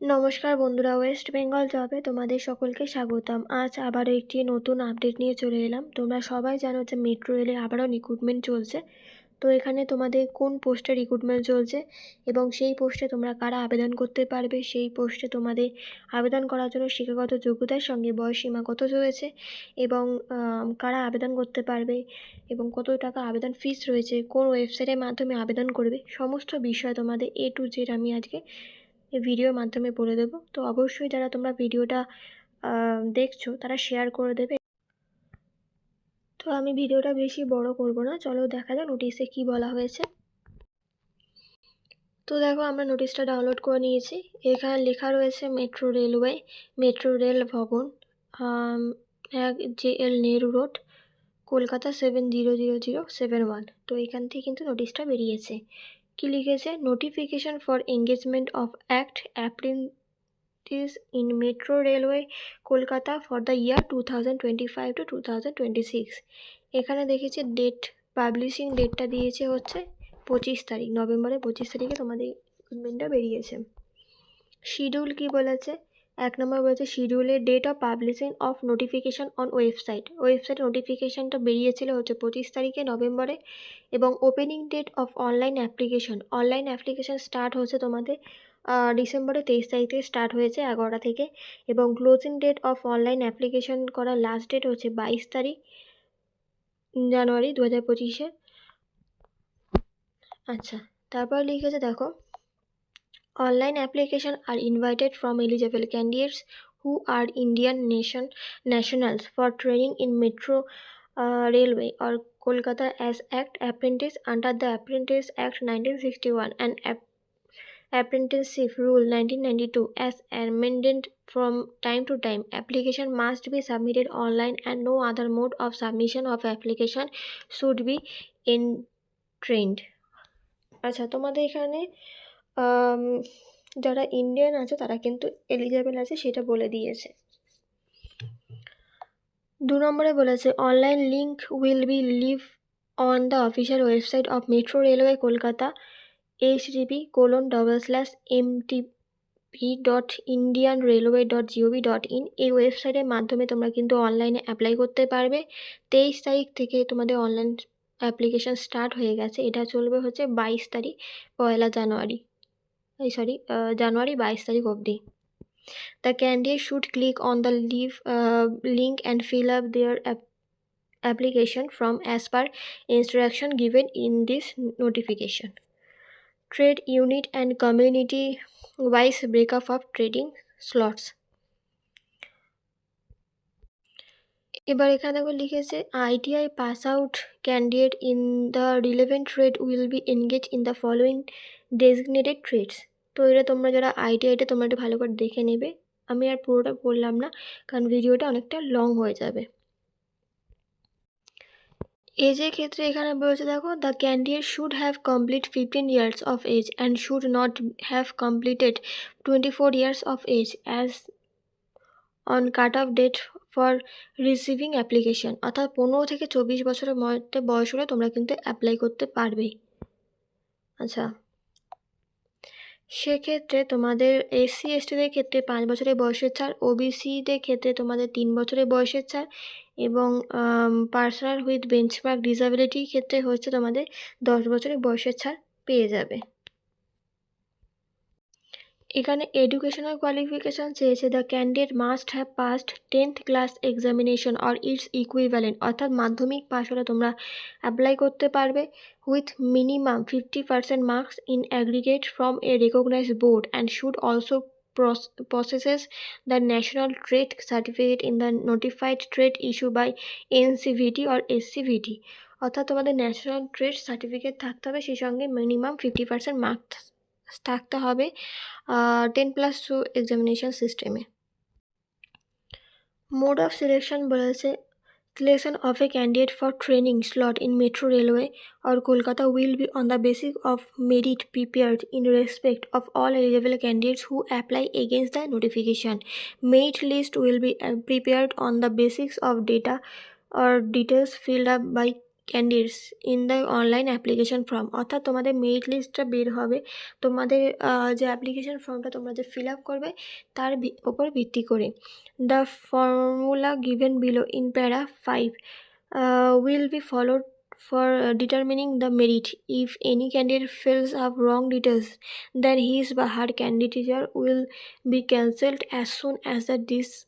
নমস্কার বন্ধুরা ওয়েস্ট বেঙ্গল জবে তোমাদের সকলকে স্বাগতম। আজ আবারও একটি নতুন আপডেট নিয়ে চলে এলাম। তোমরা সবাই জানো যে মেট্রো রেলে আবারও রিক্রুটমেন্ট চলছে। তো এখানে তোমাদের কোন পোস্টে রিক্রুটমেন্ট চলছে এবং সেই পোস্টে তোমরা কারা আবেদন করতে পারবে, সেই পোস্টে তোমাদের আবেদন করার জন্য শিক্ষাগত যোগ্যতার সঙ্গে বয়স সীমা কত রয়েছে এবং কারা আবেদন করতে পারবে এবং কত টাকা আবেদন ফিস রয়েছে, কোন ওয়েবসাইটের মাধ্যমে আবেদন করবে, সমস্ত বিষয় তোমাদের এ টু জেড আমি আজকে এই ভিডিওর মাধ্যমে বলে দেবো। তো অবশ্যই যারা তোমরা ভিডিওটা দেখছ, তারা শেয়ার করে দেবে। তো আমি ভিডিওটা বেশি বড় করব না। চলো দেখা যাক নোটিশে কি বলা হয়েছে। তো দেখো, আমরা নোটিশটা ডাউনলোড করে নিয়েছি। এখানে লেখা রয়েছে মেট্রো রেলওয়ে মেট্রো রেল ভবন এক J L Nehru road, Kolkata seven zero zero zero seven one তো এখান থেকে কিন্তু নোটিশটা বেরিয়েছে। কি লিখেছে? Notification for engagement of act apprentice in metro railway Kolkata for the year two thousand twenty five to two thousand twenty six এখানে দেখেছি ডেট পাবলিশিং ডেটটা দিয়েছে হচ্ছে পঁচিশ তারিখ, নভেম্বরের পঁচিশ তারিখে তোমাদের রিক্রুটমেন্টটা বেরিয়েছে। শিডিউল কি বলেছে? এক নম্বর বলছে শিডিউলের date of publishing of notification on website website নোটিফিকেশানটা বেরিয়েছিল হচ্ছে পঁচিশ তারিখে নভেম্বরে এবং opening date of online application online application start হচ্ছে তোমাদের আহ, ডিসেম্বরের তেইশ তারিখ থেকে স্টার্ট হয়েছে এগারোটা থেকে এবং closing date of online application করার লাস্ট ডেট হচ্ছে বাইশ তারিখ জানুয়ারি দু হাজার পঁচিশে। আচ্ছা তারপর লিখেছে দেখো online application are invited from eligible candidates who are Indian nation nationals for training in metro uh, railway or kolkata as act apprentice under the apprentice act 1961 and App- apprenticeship rule 1992 as amended from time to time application must be submitted online and no other mode of submission of application should be entrained আচ্ছা তোমাদের এখানে যারা Indian আছে, তারা কিন্তু eligible আছে, সেটা বলে দিয়েছে। দু নম্বরে বলেছে online link will be live on the official website of metro railway Kolkata H DB colon double slash M TP dot Indian railway dot GOV dot in এই ওয়েবসাইটের মাধ্যমে তোমরা কিন্তু অনলাইনে অ্যাপ্লাই করতে পারবে। তেইশ তারিখ থেকে তোমাদের অনলাইন অ্যাপ্লিকেশন স্টার্ট হয়ে গেছে। এটা চলবে হচ্ছে বাইশ তারিখ, পয়লা জানুয়ারি। এই সরি জানুয়ারি বাইশ তারিখ অবধি The candidate should click on the leave, uh, link and fill up their ap- application from as per instruction given in this notification. Trade unit and community wise breakup of trading slots. এবার এখানে লিখেছে ITI pass out candidate in the relevant trade will be engage in the following designated trades তো এটা তোমরা যারা আইটিআইটা তোমরা একটু ভালো করে দেখে নেবে। আমি আর পুরোটা বললাম না, কারণ ভিডিওটা অনেকটা লং হয়ে যাবে। এজের ক্ষেত্রে এখানে বলেছে দেখো the candidate should have complete fifteen years of age and should not have completed twenty four years of age as on cut off date for receiving application অর্থাৎ পনেরো থেকে চব্বিশ বছরের মধ্যে বয়স হলে তোমরা কিন্তু অ্যাপ্লাই করতে পারবে। আচ্ছা সেক্ষেত্রে তোমাদের এসসি এসটিদের ক্ষেত্রে পাঁচ বছরের বয়সের ছাড় ওবিসিদের ক্ষেত্রে তোমাদের তিন বছরের বয়সের ছাড় এবং পার্সোনাল উইথ বেঞ্চমার্ক ডিসাবিলিটির ক্ষেত্রে হচ্ছে তোমাদের দশ বছরের বয়সের ছাড় পেয়ে যাবে। এখানে এডুকেশনাল কোয়ালিফিকেশান চেয়েছে the candidate must have passed tenth class examination or its equivalent অর্থাৎ মাধ্যমিক পাশ হলে তোমরা অ্যাপ্লাই করতে পারবে with minimum fifty percent marks in aggregate from a recognise board and should also processes the national trade certificate in the notified trade issue by NCVT or SCVT অর্থাৎ তোমাদের national trade certificate থাকতে হবে, সেই সঙ্গে minimum fifty percent marks থাকতে হবে ten plus two examination সিস্টেমে mode of selection বলেছে selection of a candidate for training slot in metro railway or Kolkata will be on the basic of merit prepared in respect of all eligible candidates who apply against the notification merit list will be prepared on the basics of data or details filled up by candidates in the online application form অর্থাৎ তোমাদের merit লিস্টটা বের হবে। তোমাদের যে application ফর্মটা তোমরা যে ফিল আপ করবে তার ওপর ভিত্তি করে। The formula given below in para five will be followed uh, determining the merit. If any candidate fills up wrong details then his or her candidature will be cancelled as soon as the dis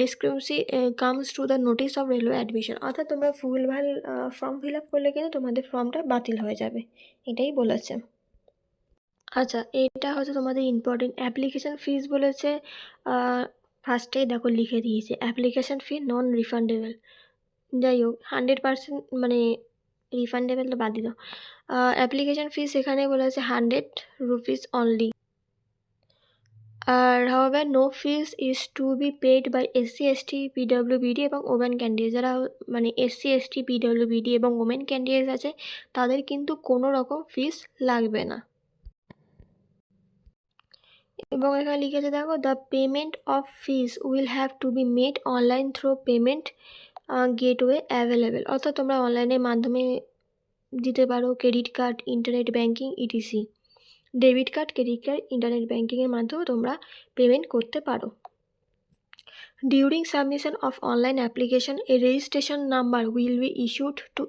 discrepancy comes to the notice of railway admission অর্থাৎ তোমরা ভুলভাল form fill up করলে কিন্তু তোমাদের ফর্মটা বাতিল হয়ে যাবে। এটাই বলেছে। আচ্ছা এটা হচ্ছে তোমাদের ইম্পর্টেন্ট অ্যাপ্লিকেশান ফিস বলেছে। ফার্স্টেই দেখো লিখে দিয়েছে অ্যাপ্লিকেশন ফি নন রিফান্ডেবল যাই হোক হান্ড্রেড পার্সেন্ট মানে রিফান্ডেবল তো বাদ দিল। অ্যাপ্লিকেশন ফিস এখানে বলেছে hundred rupees only R however no fees is to be paid by SC ST PWBD এবং ওমেন ক্যান্ডিডেট যারা মানে এসসি এসটি পিডব্লিউবিডি এবং ওমেন ক্যান্ডিডেট আছে, তাদের কিন্তু কোনো রকম ফিস লাগবে না। এবং এখানে লিখেছে দেখো the payment of fees will have to be made online through payment gateway available অর্থাৎ তোমরা অনলাইনের মাধ্যমে দিতে পারো credit card internet banking ETC debit card, credit card, internet ব্যাঙ্কিংয়ের মাধ্যমেও তোমরা পেমেন্ট করতে পারো। During submission of online application a registration number will be issued to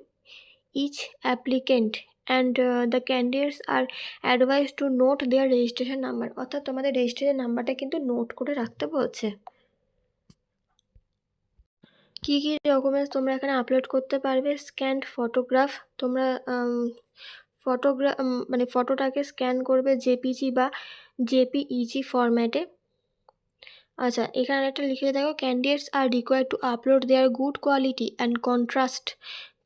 each applicant and the candidates are advise to note their registration number অর্থাৎ তোমাদের registration নাম্বারটা কিন্তু note করে রাখতে বলছে। কী কী ডকুমেন্টস তোমরা এখানে আপলোড করতে পারবে? স্ক্যান্ড ফটোগ্রাফ তোমরা ফটোগ্রাফ মানে ফটোটাকে স্ক্যান করবে জেপিজি বা জেপিইজি ফরম্যাটে আচ্ছা এখানে একটা লিখে দেখো candidates are require to upload their good quality and contrast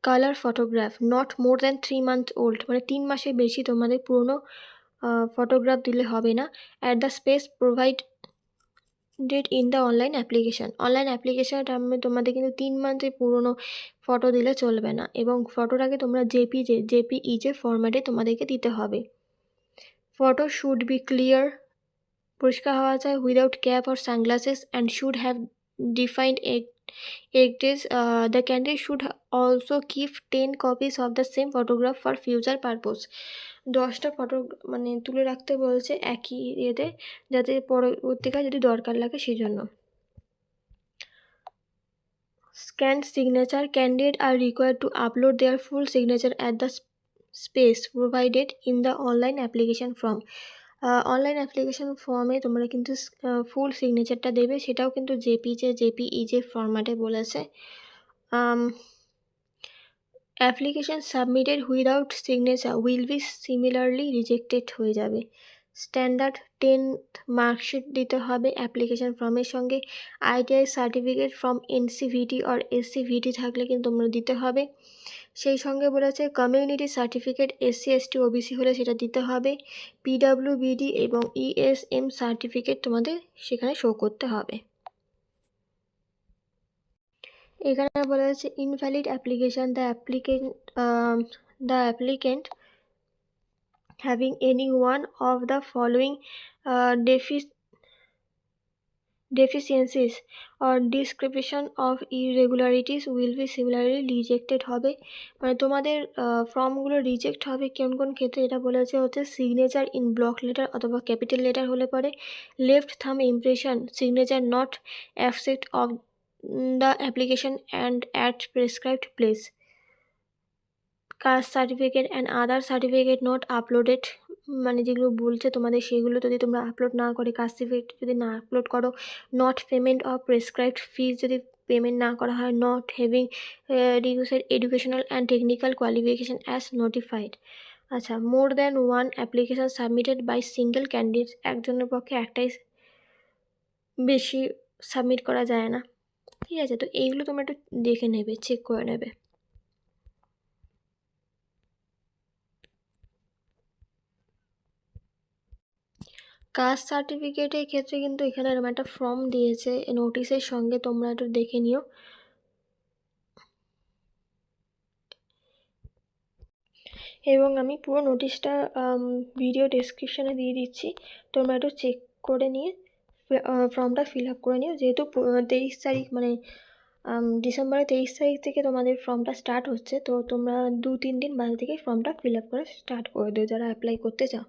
colour photograph not more than three month old মানে তিন মাসের বেশি তোমাদের পুরনো ফটোগ্রাফ দিলে হবে না। At the space provide date in the online application online অ্যাপ্লিকেশানের টাইমে তোমাদের কিন্তু তিন মান্থের পুরনো ফটো দিলে চলবে না এবং ফটোটাকে তোমরা জেপিজে জেপিইজে ফরম্যাটে তোমাদেরকে দিতে হবে। ফটো শুড বি ক্লিয়ার পরিষ্কার হওয়া চাই without cap or sunglasses and should have defined এক একটিস the candidate should also keep ten copies of the same photograph for future purpose দশটা ফটো মানে তুলে রাখতে বলছে একই ইয়েতে, যাতে পরবর্তীকালে যদি দরকার লাগে সেই জন্য scan signature candidate are required to upload their full signature at the space provided in the online application form online application ফর্মে তোমরা কিন্তু ফুল সিগনেচারটা দেবে, সেটাও কিন্তু জেপিজে জেপিইজে ফরম্যাটে বলেছে। Application submitted without signature will be similarly rejected হয়ে যাবে। স্ট্যান্ডার্ড টেন্থ মার্কশিট দিতে হবে অ্যাপ্লিকেশান ফর্মের সঙ্গে। আইটিআই সার্টিফিকেট ফ্রম এনসিভিটি আর এসসিভিটি থাকলে কিন্তু তোমরা দিতে হবে। সেই সঙ্গে বলেছে community certificate SC, ST, OBC হলে সেটা দিতে হবে। পিডাব্লিউবিডি এবং ইএসএম সার্টিফিকেট তোমাদের সেখানে শো করতে হবে। এখানে বলা হচ্ছে invalid application the applicant the applicant having any one of the following uh, deficiencies or description of irregularities will be similarly rejected হবে। মানে তোমাদের ফর্মগুলো রিজেক্ট হবে কোন কোন ক্ষেত্রে এটা বলেছে হচ্ছে সিগনেচার ইন ব্লক লেটার অথবা ক্যাপিটাল লেটার হলে পরে। Left thumb impression signature not abject of the application and at prescribed place caste certificate and other certificate not uploaded মানে যেগুলো বলছে তোমাদের সেগুলো যদি তোমরা আপলোড না করে কাস্ট সার্টিফিকেট যদি না আপলোড করো not payment of prescribed fees যদি পেমেন্ট না করা হয় not having requisite educational and technical qualification as notified আচ্ছা more than one application submitted by single candidate একজনের পক্ষে একটাই বেশি সাবমিট করা যায় না। ঠিক আছে, তো এইগুলো তোমরা একটু দেখে নেবে চেক করে নেবে। কাস্ট সার্টিফিকেটের ক্ষেত্রে কিন্তু এখানে এরকম একটা ফর্ম দিয়েছে নোটিশের সঙ্গে তোমরা একটু দেখে নিও। এবং আমি পুরো নোটিশটা ভিডিও ডেসক্রিপশানে দিয়ে দিচ্ছি, তোমরা একটু চেক করে নিয়ে ফর্মটা ফিল আপ করে নিও। যেহেতু তেইশ তারিখ মানে ডিসেম্বরের তেইশ তারিখ থেকে তোমাদের ফর্মটা স্টার্ট হচ্ছে, তো তোমরা দু তিন দিন বাদ থেকে ফর্মটা ফিল আপ করে স্টার্ট করে দিও, যারা অ্যাপ্লাই করতে চাও।